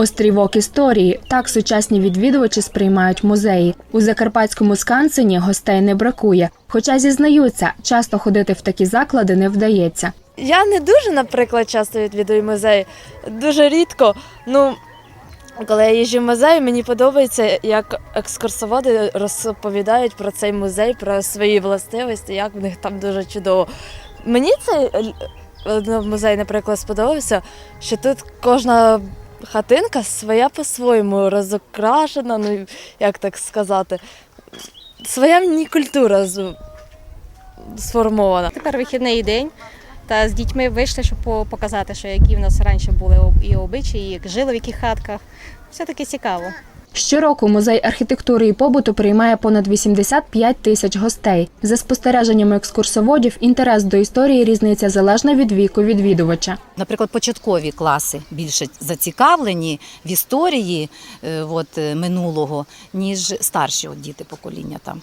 Острівок історії так сучасні відвідувачі сприймають музеї. У закарпатському скансені гостей не бракує. Хоча зізнаються, часто ходити в такі заклади не вдається. Я не дуже, наприклад, часто відвідую музеї. Дуже рідко. Ну, коли я їжджу в музей, мені подобається, як екскурсоводи розповідають про цей музей, про свої властивості, як в них там дуже чудово. Мені цей е, музей, наприклад, сподобався, що тут кожна хатинка своя по-своєму розокрашена, ну як так сказати. Своя мені культура сформована. Тепер вихідний день. Та з дітьми вийшли, щоб показати, що які в нас раніше були і обичаї, як жили в яких хатках. Все таки цікаво. Щороку музей архітектури і побуту приймає понад 85 тисяч гостей. За спостереженнями екскурсоводів, інтерес до історії різниця залежно від віку відвідувача. Наприклад, початкові класи більше зацікавлені в історії е, от, е, минулого, ніж старші от, діти покоління там.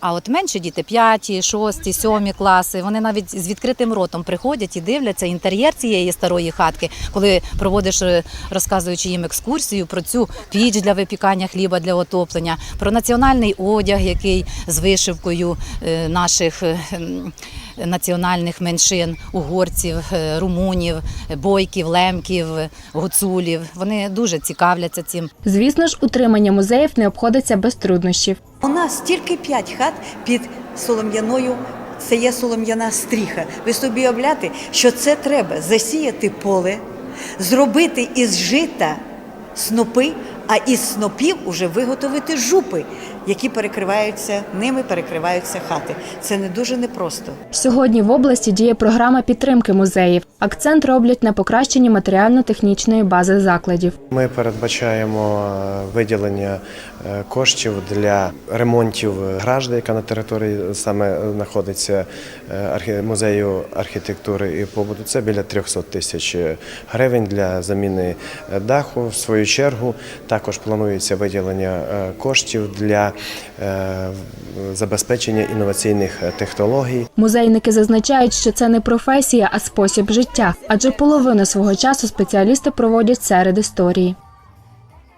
А от менші діти, п'яті, шості, сьомі класи, вони навіть з відкритим ротом приходять і дивляться інтер'єр цієї старої хатки, коли проводиш, е, розказуючи їм екскурсію про цю піч для випікання хліба для отоплення, про національний одяг, який з вишивкою е, наших е, національних меншин, угорців, е, румунів, бойків, лемків, гуцулів. Вони дуже цікавляться цим. Звісно ж, утримання музеїв не обходиться без труднощів. У нас тільки п'ять хат під солом'яною. Це є солом'яна стріха. Ви собі уявляєте, що це треба засіяти поле, зробити із жита снопи, а із снопів уже виготовити жупи, які перекриваються, ними перекриваються хати. Це не дуже непросто. Сьогодні в області діє програма підтримки музеїв. Акцент роблять на покращенні матеріально-технічної бази закладів. Ми передбачаємо е, виділення е, коштів для ремонтів гражди, яка на території саме знаходиться е, музею архітектури і побуту. Це біля 300 тисяч гривень для заміни даху. В свою чергу також планується виділення е, коштів для е, забезпечення інноваційних е, технологій. Музейники зазначають, що це не професія, а спосіб життя, адже половину свого часу спеціалісти проводять серед історії.